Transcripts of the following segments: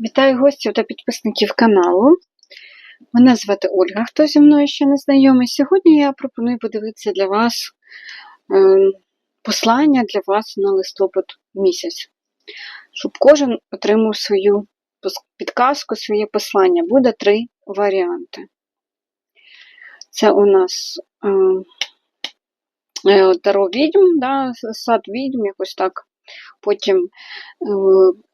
Вітаю гостів та підписників каналу. Мене звати Ольга, хто зі мною ще не знайомий. Сьогодні я пропоную подивитися для вас е, послання для вас на листопад місяць, щоб кожен отримав свою підказку, своє послання. Буде три варіанти. Це у нас е, е, Таро відьм, да, сад відьм, якось так. Потім е,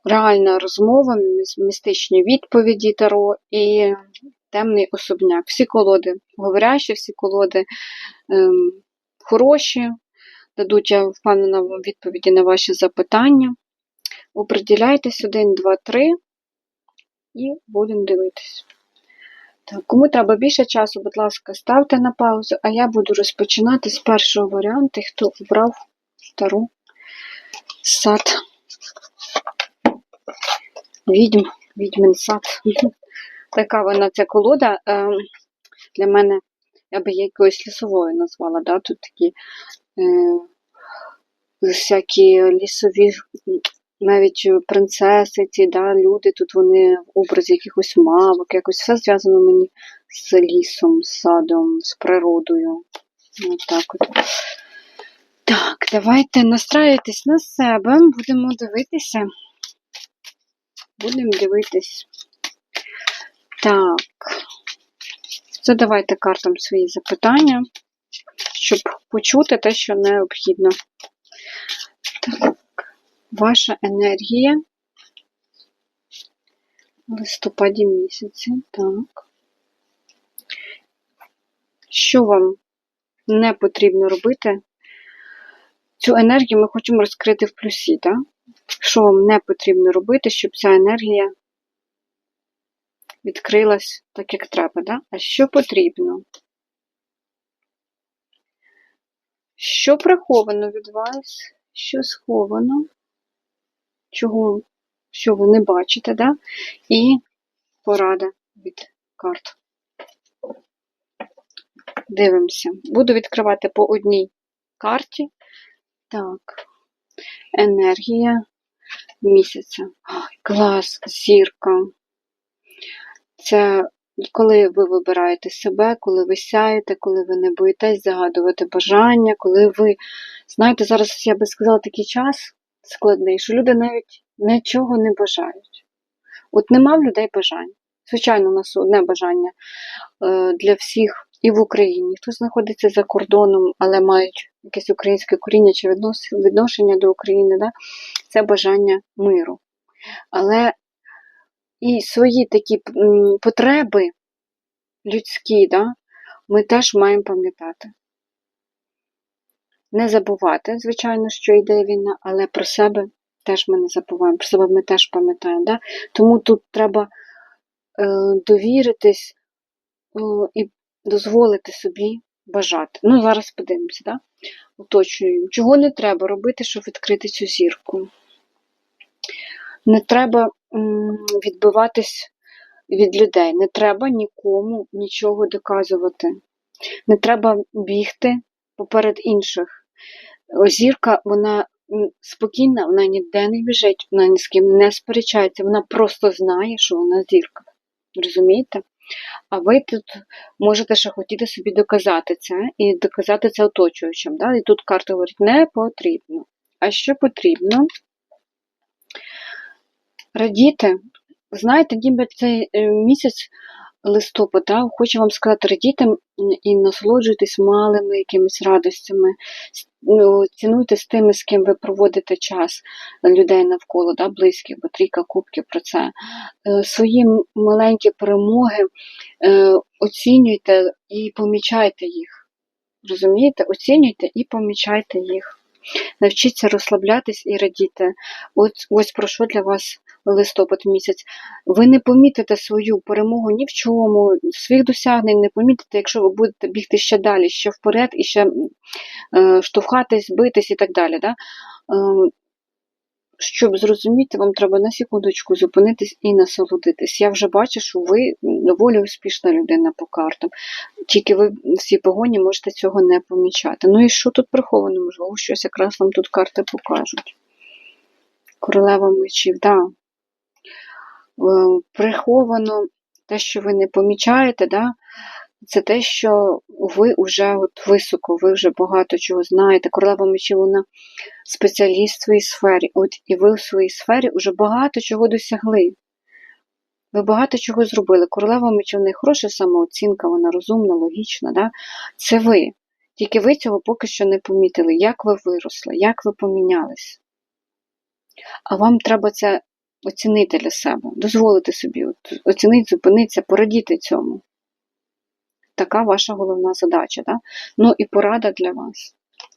реальна розмова, містичні відповіді Таро і темний особняк. Всі колоди говорящі, всі колоди ем, хороші, дадуть, я впевнена, вам відповіді на ваші запитання. Оприділяйтесь один, два, три і будемо дивитись. Так, кому треба більше часу, будь ласка, ставте на паузу, а я буду розпочинати з першого варіанту, хто обрав Таро сад. Відьм, відьмин сад. Така вона ця колода. е, Для мене, я би якоюсь лісовою назвала. Да? Тут такі е, всякі лісові, навіть принцеси, ці да, люди, тут вони в образі якихось мавок, якось все зв'язано мені з лісом, з садом, з природою. От так от. Так, давайте настраюйтесь на себе, будемо дивитися. Будемо дивитись. Так. Задавайте картам свої запитання, щоб почути те, що необхідно. Так. Ваша енергія в листопаді місяці. Так. Що вам не потрібно робити? Цю енергію ми хочемо розкрити в плюсі, так? Що вам не потрібно робити, щоб ця енергія відкрилась так, як треба, да? А що потрібно? Що приховано від вас? Що сховано? Чого, що ви не бачите, да? І порада від карт. Дивимося. Буду відкривати по одній карті. Так. Енергія місяця. Ой, клас, зірка. Це коли ви вибираєте себе, коли ви сяєте, коли ви не боїтесь загадувати бажання, коли ви. Знаєте, зараз я би сказала такий час складний, що люди навіть нічого не бажають. От нема в людей бажань. Звичайно, у нас одне бажання е, для всіх і в Україні. Хто знаходиться за кордоном, але мають якесь українське коріння чи відношення до України, да? це бажання миру. Але і свої такі потреби людські, да, ми теж маємо пам'ятати. Не забувати, звичайно, що йде війна, але про себе теж ми не забуваємо, про себе ми теж пам'ятаємо. Да? Тому тут треба е, довіритись е, і дозволити собі бажати. Ну, зараз подивимося, да? уточнюємо. Чого не треба робити, щоб відкрити цю зірку? Не треба відбиватись від людей, не треба нікому нічого доказувати. Не треба бігти поперед інших. Зірка, вона спокійна, вона ніде не біжить, вона ні з ким не сперечається, вона просто знає, що вона зірка. Розумієте? А ви тут можете ще хотіти собі доказати це і доказати це оточуючим. Да? І тут карта говорить, не потрібно. А що потрібно? Радіти. Знаєте, ніби цей е, місяць листопад, хочу вам сказати, радійте і насолоджуйтесь малими якимись радостями, ну, цінуйте з тими, з ким ви проводите час людей навколо, да, близьких, бо трійка кубків про це. Е, Свої маленькі перемоги е, оцінюйте і помічайте їх. Розумієте? Оцінюйте і помічайте їх. Навчіться розслаблятись і радіти. От ось про що для вас листопад місяць. Ви не помітите свою перемогу ні в чому, своїх досягнень не помітите, якщо ви будете бігти ще далі, ще вперед і ще е, штовхатись, битись і так далі. Да? Е, щоб зрозуміти, вам треба на секундочку зупинитись і насолодитись. Я вже бачу, що ви доволі успішна людина по картам. Тільки ви в цій погоні можете цього не помічати. Ну і що тут приховано? Можливо, щось якраз вам тут карти покажуть. Королева мечів, да. Приховано те, що ви не помічаєте, да? це те, що ви вже от високо, ви вже багато чого знаєте. Королева мечів, вона спеціаліст в своїй сфері. От і ви в своїй сфері вже багато чого досягли. Ви багато чого зробили. Королева мечів, в неї хороша самооцінка, вона розумна, логічна. Да? Це ви. Тільки ви цього поки що не помітили, як ви виросли, як ви помінялись. А вам треба це оцінити для себе, дозволити собі, оцінити, зупинитися, порадіти цьому. Така ваша головна задача. Да? Ну і порада для вас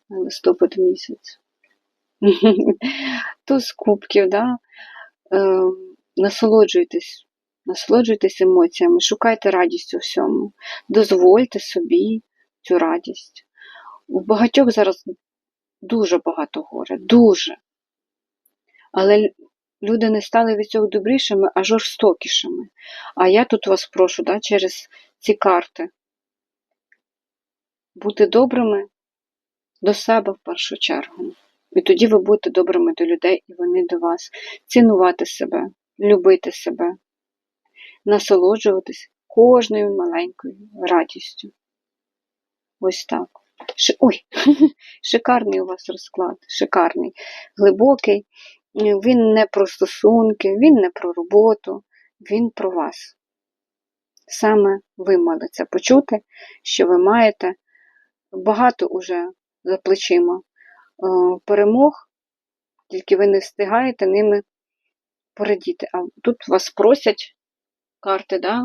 листопад місяць. Туз кубків, да? е, насолоджуйтесь, насолоджуйтесь емоціями, шукайте радість у всьому, дозвольте собі цю радість. У багатьох зараз дуже багато горя, дуже. Але люди не стали від цього добрішими, а жорстокішими. А я тут вас прошу да, через ці карти бути добрими до себе в першу чергу. І тоді ви будете добрими до людей, і вони до вас. Цінувати себе, любити себе, насолоджуватись кожною маленькою радістю. Ось так. Ой, шикарний у вас розклад, шикарний, глибокий. Він не про стосунки, він не про роботу, він про вас. Саме ви мали це почути, що ви маєте багато уже за плечима перемог, тільки ви не встигаєте ними порадіти. А тут вас просять карти, да,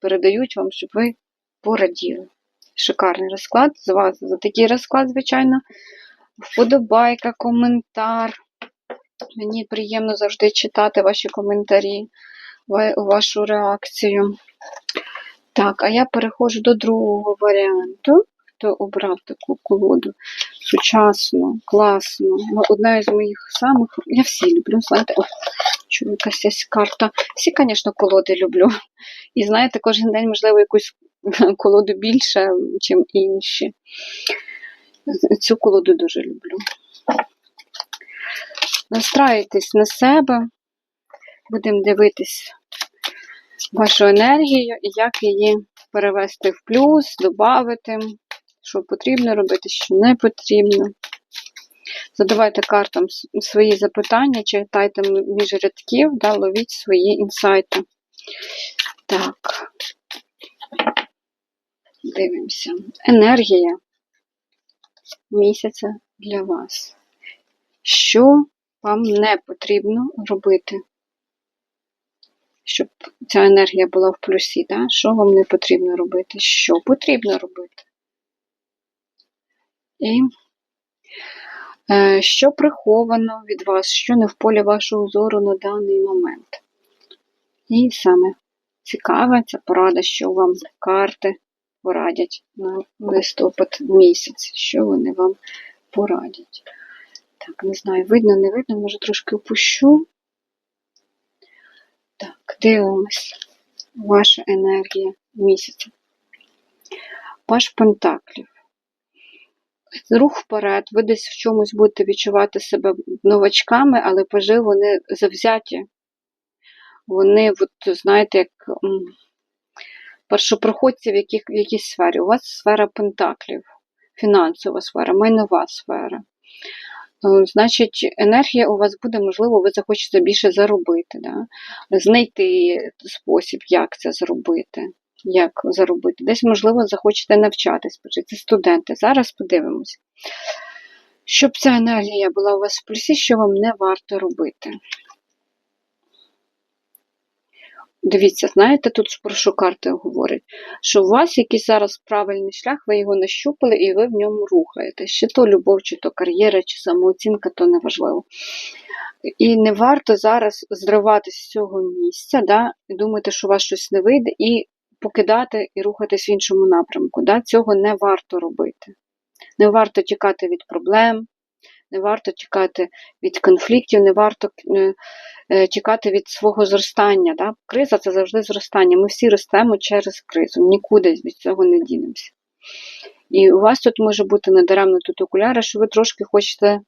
передають вам, щоб ви пораділи. Шикарний розклад. З вас за такий розклад, звичайно, вподобайка, коментар. Мені приємно завжди читати ваші коментарі, вашу реакцію. Так, а я переходжу до другого варіанту. Хто обрав таку колоду сучасну, класну. Одна із моїх самих. Я всі люблю. Знаєте, о, чую, якась карта. Всі, звісно, колоди люблю. І знаєте, кожен день, можливо, якусь колоду більше, ніж інші. Цю колоду дуже люблю. Настраюйтесь на себе, будемо дивитись вашу енергію і як її перевести в плюс, додати, що потрібно робити, що не потрібно. Задавайте картам свої запитання, читайте між рядків, да, ловіть свої інсайти. Так, дивимося. Енергія місяця для вас. Що вам не потрібно робити, щоб ця енергія була в плюсі. Да? Що вам не потрібно робити? Що потрібно робити? І е, що приховано від вас, що не в полі вашого зору на даний момент. І саме цікаве ця порада, що вам карти порадять на листопад місяць, що вони вам порадять. Так, не знаю, видно, не видно, може трошки опущу. Так, дивимось. Ваша енергія місяця. Ваш Пентаклів. Рух вперед, ви десь в чомусь будете відчувати себе новачками, але пажи вони завзяті. Вони, от, знаєте, як першопроходці в, в якійсь сфері. У вас сфера Пентаклів, фінансова сфера, майнова сфера. Е, значить, енергія у вас буде, можливо, ви захочете більше заробити, да? знайти спосіб, як це зробити. Як заробити. Десь, можливо, захочете навчатись, це студенти. Зараз подивимось. Щоб ця енергія була у вас в плюсі, що вам не варто робити. Дивіться, знаєте, тут про що карти говорять, що у вас якийсь зараз правильний шлях, ви його нащупали і ви в ньому рухаєтесь. Чи то любов, чи то кар'єра, чи самооцінка, то неважливо. І не варто зараз зриватися з цього місця, да, і думати, що у вас щось не вийде, і покидати і рухатись в іншому напрямку. Да, Цього не варто робити. Не варто тікати від проблем, не варто тікати від конфліктів, не варто е, е, тікати від свого зростання. Да? Криза це завжди зростання. Ми всі ростемо через кризу, нікуди від цього не дінемося. І у вас тут може бути недаремно тут окуляри, що ви трошки хочете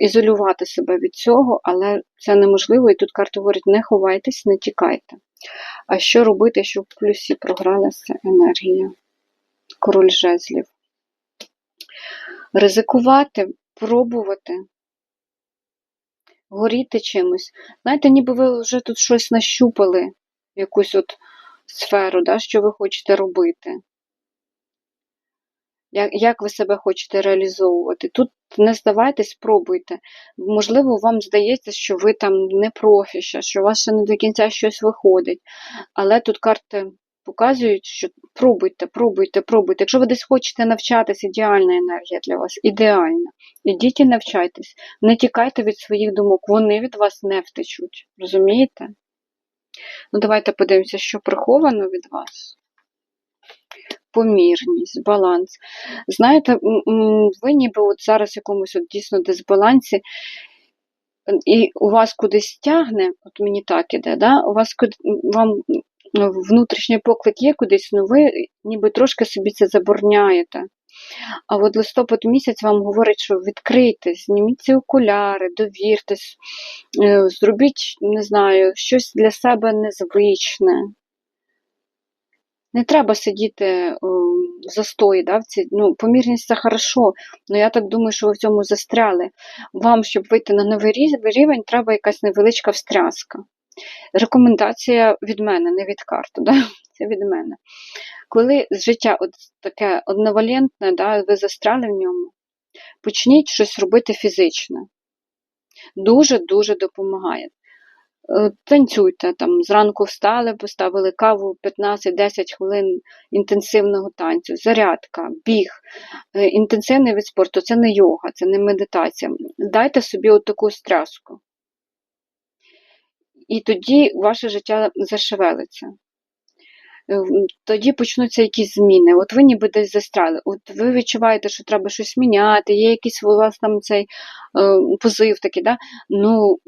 ізолювати себе від цього, але це неможливо. І тут карта говорить: не ховайтесь, не тікайте. А що робити, щоб в плюсі програлася енергія? Король жезлів. Ризикувати, пробувати, горіти чимось. Знаєте, ніби ви вже тут щось нащупали, якусь от сферу, да, що ви хочете робити. Як, як ви себе хочете реалізовувати? Тут не здавайтесь, пробуйте. Можливо, вам здається, що ви там не профіша, що у вас ще не до кінця щось виходить. Але тут карти показують, що пробуйте, пробуйте, пробуйте. Якщо ви десь хочете навчатись, ідеальна енергія для вас, ідеальна. Ідіть і навчайтесь. Не тікайте від своїх думок, вони від вас не втечуть. Розумієте? Ну, давайте подивимося, що приховано від вас. Помірність, баланс. Знаєте, ви ніби от зараз в якомусь от дійсно дисбалансі, і у вас кудись тягне, от мені так іде, да? у вас вам внутрішній поклик є кудись, ну ви ніби трошки собі це забороняєте. А от листопад місяць вам говорить, що відкрийтесь, зніміть ці окуляри, довіртесь, е, зробіть, не знаю, щось для себе незвичне. Не треба сидіти в застої, да, в ці, ну, помірність це хорошо, але я так думаю, що ви в цьому застряли. Вам, щоб вийти на новий рівень, треба якась невеличка встряска. Рекомендація від мене, не від карти, да? це від мене. Коли життя от таке одновалентне, да, ви застряли в ньому, почніть щось робити фізичне. Дуже-дуже допомагає. Е, Танцюйте там, зранку встали, поставили каву 15-10 хвилин інтенсивного танцю, зарядка, біг, Е, інтенсивний від спорту це не йога, це не медитація. Дайте собі от таку стряску. І тоді ваше життя зашевелиться. Е, Тоді почнуться якісь зміни. От ви ніби десь застряли. От ви відчуваєте, що треба щось міняти, є якийсь у вас там цей е, позив такий, да? ну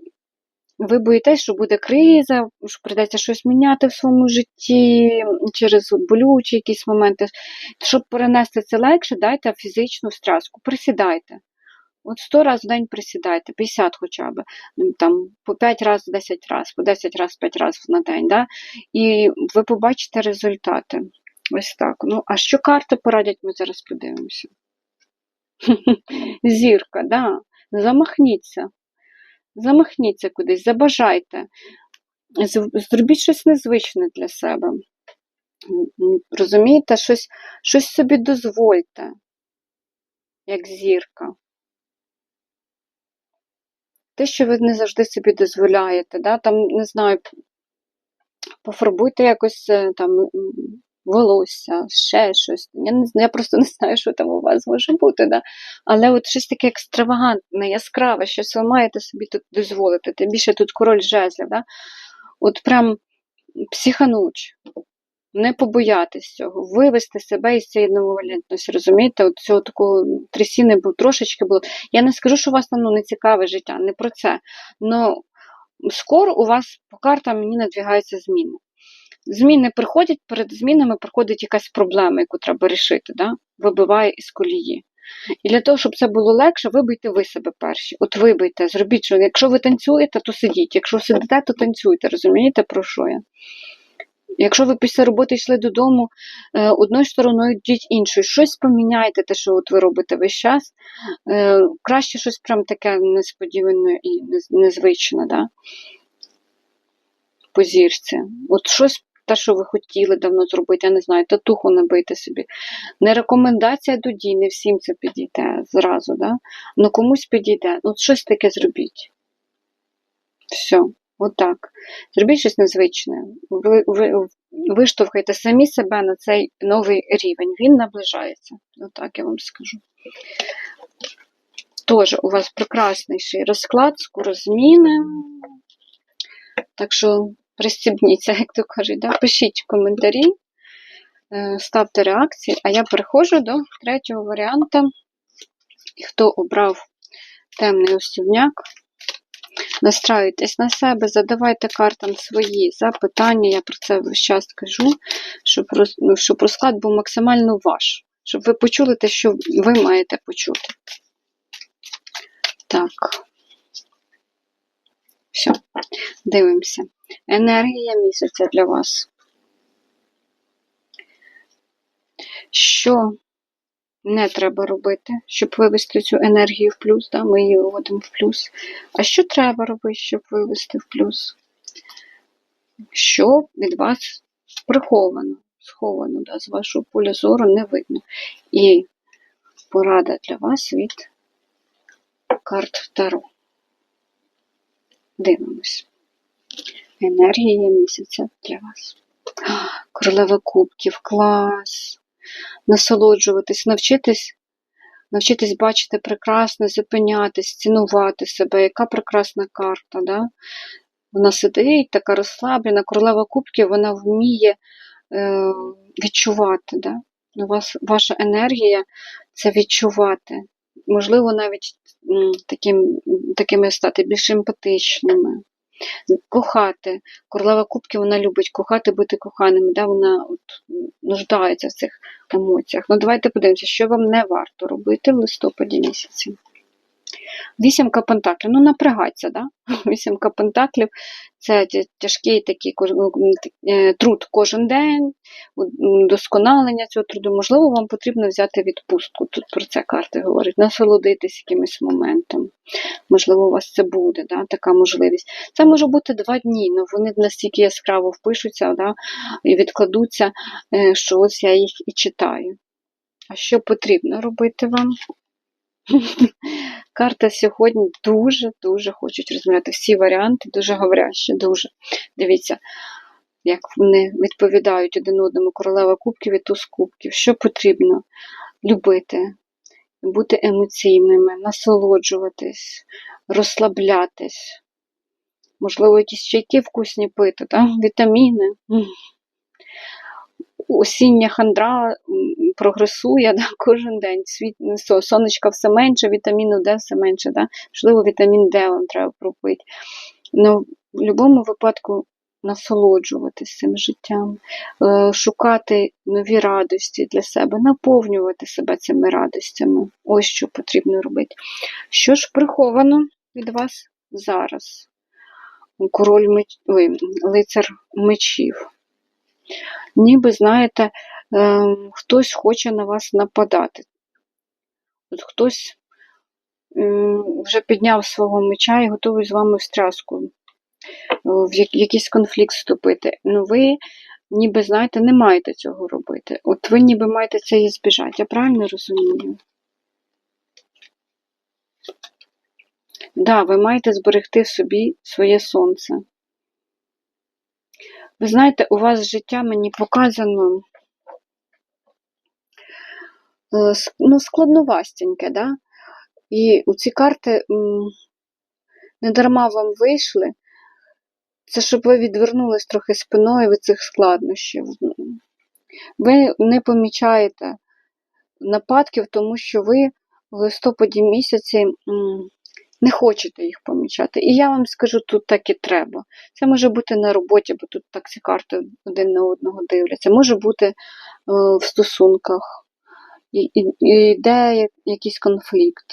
ви боїтесь, що буде криза, що прийдеться щось міняти в своєму житті через болючі якісь моменти. Щоб перенести це легше, дайте фізичну стряску, присідайте. От 100 разів в день присідайте, 50 хоча б, ну, там, по 5 разів, 10 разів, по 10 разів, 5 разів на день. Да? І ви побачите результати. Ось так. Ну, а що карти порадять, ми зараз подивимося. Зірка, да. Замахніться. Замахніться кудись, забажайте. Зробіть щось незвичне для себе. Розумієте, щось, щось собі дозвольте, як зірка. Те, що ви не завжди собі дозволяєте, да? там, не знаю, пофарбуйте якось е, там волосся, ще щось. Я, не, знаю, я просто не знаю, що там у вас може бути. Да? Але от щось таке екстравагантне, яскраве, щось ви маєте собі тут дозволити. Тим більше тут король жезлів. Да? От прям психануч. Не побоятись цього, вивести себе із цієї нововалентності, розумієте? От цього такого трясіни було трошечки було. Я не скажу, що у вас там ну, не цікаве життя, не про це. Но скоро у вас по картам мені надвігаються зміни. Зміни приходять, перед змінами приходить якась проблема, яку треба рішити, да? вибиває із колії. І для того, щоб це було легше, вибийте ви себе перші. От вибийте, зробіть, що якщо ви танцюєте, то сидіть. Якщо сидите, то танцюйте. Розумієте, про що я? Якщо ви після роботи йшли додому е, одною стороною, йдіть іншою. Щось поміняйте, те, що от ви робите весь час. Е, краще щось прям таке несподіване і незвичне, да? по зірці. От щось те, що ви хотіли давно зробити, я не знаю, татуху набийте собі. Не рекомендація до дій, не всім це підійде зразу, да? ну комусь підійде. Ну, щось таке зробіть. Все, отак. Зробіть щось незвичне. Ви, ви, виштовхайте самі себе на цей новий рівень. Він наближається. Отак я вам скажу. Теж у вас прекрасніший розклад, скоро зміни. Так що пристібніться, як то кажуть. Да? Пишіть коментарі, е, ставте реакції, а я переходжу до третього варіанта. Хто обрав темний осібняк, настраюйтесь на себе, задавайте картам свої запитання. Я про це весь час кажу, щоб, ну, щоб розклад був максимально ваш, щоб ви почули те, що ви маєте почути. Так. Все, дивимося. Енергія місяця для вас. Що не треба робити, щоб вивести цю енергію в плюс? Да? Ми її виводимо в плюс. А що треба робити, щоб вивести в плюс? Що від вас приховано, сховано, да? з вашого поля зору не видно. І порада для вас від карт Таро. Дивимось. Енергія місяця для вас. Королева кубків, клас. Насолоджуватись, навчитись, навчитись бачити прекрасне, зупинятись, цінувати себе. Яка прекрасна карта, да? Вона сидить, така розслаблена. Королева кубків, вона вміє е, відчувати. Да? У вас, ваша енергія це відчувати. Можливо, навіть таким, такими стати більш емпатичними. Кохати. Королева Кубків вона любить кохати, бути коханими. Да? Вона от, нуждається в цих емоціях. Ну, давайте подивимося, що вам не варто робити в листопаді місяці. Вісімка пентаклів. Ну, напрягаться, да? Вісімка пентаклів це тяжкий такий ну, е, труд кожен день, досконалення цього труду. Можливо, вам потрібно взяти відпустку. Тут про це карти говорять, насолодитись якимось моментом. Можливо, у вас це буде, да, така можливість. Це може бути два дні, але вони настільки яскраво впишуться да, і відкладуться, е, що ось я їх і читаю. А що потрібно робити вам? Карта сьогодні дуже-дуже хочуть розмовляти. Всі варіанти дуже говорящі, дуже. Дивіться, як вони відповідають один одному королева кубків і туз кубків. Що потрібно? Любити, бути емоційними, насолоджуватись, розслаблятись. Можливо, якісь чайки вкусні пити, так? вітаміни. Осіння хандра прогресує да, кожен день. Світ, сонечка все менше, вітаміну Д все менше. Да? Можливо, вітамін Д вам треба пропити. Ну, в будь-якому випадку насолоджуватися цим життям, е, шукати нові радості для себе, наповнювати себе цими радостями. Ось що потрібно робити. Що ж приховано від вас зараз? Король меч... Ой, лицар мечів. Ніби, знаєте, хтось хоче на вас нападати. От хтось вже підняв свого меча і готовий з вами в стряску, е, в якийсь конфлікт вступити. Ну ви ніби, знаєте, не маєте цього робити. От ви ніби маєте це і збіжати. Я правильно розумію? Да, ви маєте зберегти собі своє сонце. Ви знаєте, у вас життя мені показано ну, складновастеньке, да? І у ці карти не дарма вам вийшли. Це щоб ви відвернулись трохи спиною від цих складнощів. Ви не помічаєте нападків, тому що ви в листопаді місяці не хочете їх помічати. І я вам скажу, тут так і треба. Це може бути на роботі, бо тут так ці карти один на одного дивляться. Може бути е, в стосунках. І, йде якийсь конфлікт,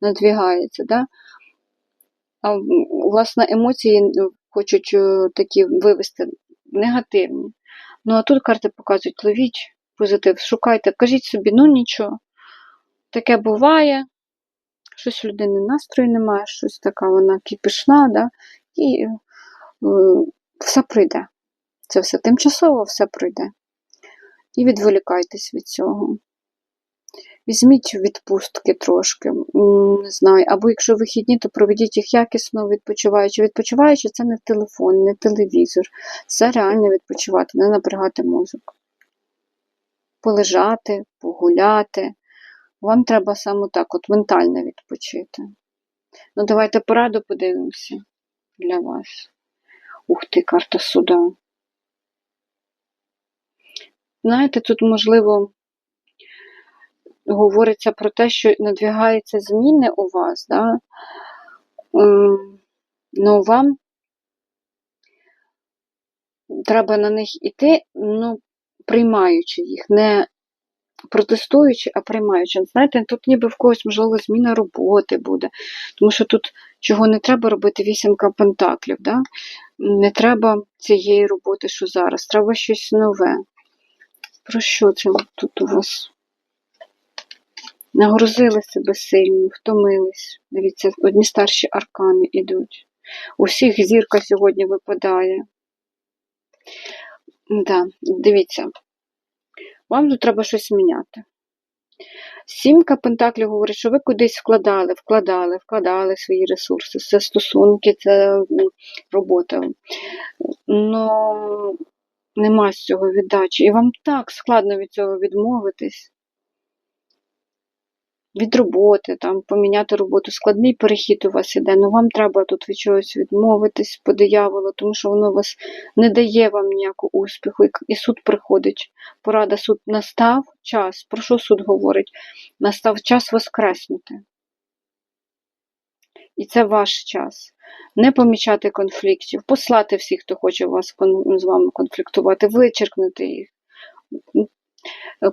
надвігається. Да? А власне емоції хочуть е, такі вивести негативні. Ну а тут карти показують, ловіть позитив, шукайте, кажіть собі, ну нічого, таке буває, щось у людини настрою немає, щось така вона кипішна, да? і е, все пройде. Це все тимчасово все пройде. І відволікайтесь від цього. Візьміть відпустки трошки, не знаю, або якщо вихідні, то проведіть їх якісно, відпочиваючи. Відпочиваючи, це не телефон, не телевізор. Це реально відпочивати, не напрягати мозок. Полежати, погуляти. Вам треба саме так, от ментально відпочити. Ну, давайте пораду подивимося для вас. Ух ти, карта суда. Знаєте, тут, можливо, говориться про те, що надвігаються зміни у вас, да? Ем, ну вам треба на них іти, ну, приймаючи їх, не протестуючи, а приймаючи. Знаєте, тут ніби в когось, можливо, зміна роботи буде. Тому що тут чого не треба робити вісімка пентаклів. Да? Не треба цієї роботи, що зараз. Треба щось нове. Про що це тут у вас? Нагрузили себе сильно, втомились. Дивіться, одні старші аркани йдуть. У всіх зірка сьогодні випадає. Да, дивіться, вам тут треба щось міняти. Сімка Пентаклів говорить, що ви кудись вкладали, вкладали, вкладали свої ресурси. Це стосунки, це робота. Ну, нема з цього віддачі. І вам так складно від цього відмовитись. Від роботи, там, поміняти роботу, складний перехід у вас іде, ну вам треба тут від чогось відмовитись по дияволу, тому що воно вас не дає вам ніякого успіху. І, суд приходить. Порада суд настав час. Про що суд говорить? Настав час воскреснути. І це ваш час. Не помічати конфліктів, послати всіх, хто хоче вас з вами конфліктувати, вичеркнути їх,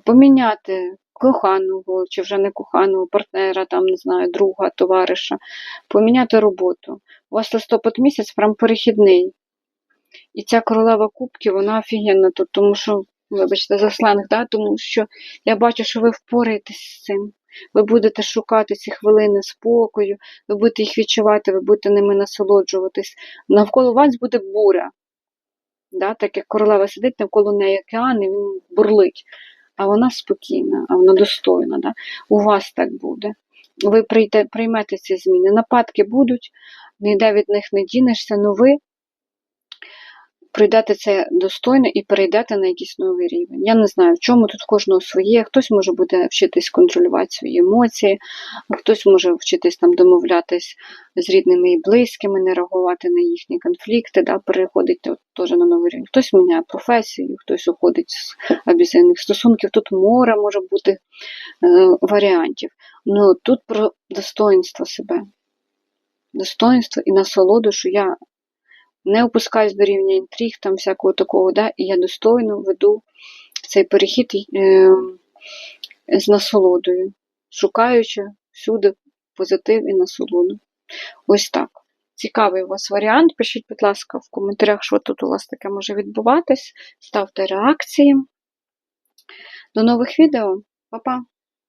поміняти коханого чи вже не коханого партнера, там, не знаю, друга, товариша, поміняти роботу. У вас листопад місяць прям перехідний. І ця королева кубків, вона офігенна тому що, вибачте, за сленг, да? тому що я бачу, що ви впораєтесь з цим. Ви будете шукати ці хвилини спокою, ви будете їх відчувати, ви будете ними насолоджуватись. Навколо вас буде буря. Да? Так як королева сидить, навколо неї океан, і він бурлить. А вона спокійна, а вона достойна. Да? У вас так буде. Ви прийте, приймете ці зміни. Нападки будуть, ніде від них не дінешся, але ви пройдете це достойно і перейдете на якийсь новий рівень. Я не знаю, в чому тут кожного своє. Хтось може буде вчитись контролювати свої емоції, хтось може вчитись там домовлятись з рідними і близькими, не реагувати на їхні конфлікти, да, переходить теж на новий рівень. Хтось міняє професію, хтось уходить з абізивних стосунків. Тут море може бути е, варіантів. Ну тут про достоинство себе. Достоинство і насолоду, що я не опускаюсь до рівня інтриг, там всякого такого, да, і я достойно веду цей перехід е, з насолодою, шукаючи всюди позитив і насолоду. Ось так. Цікавий у вас варіант. Пишіть, будь ласка, в коментарях, що тут у вас таке може відбуватись. Ставте реакції. До нових відео. Па-па!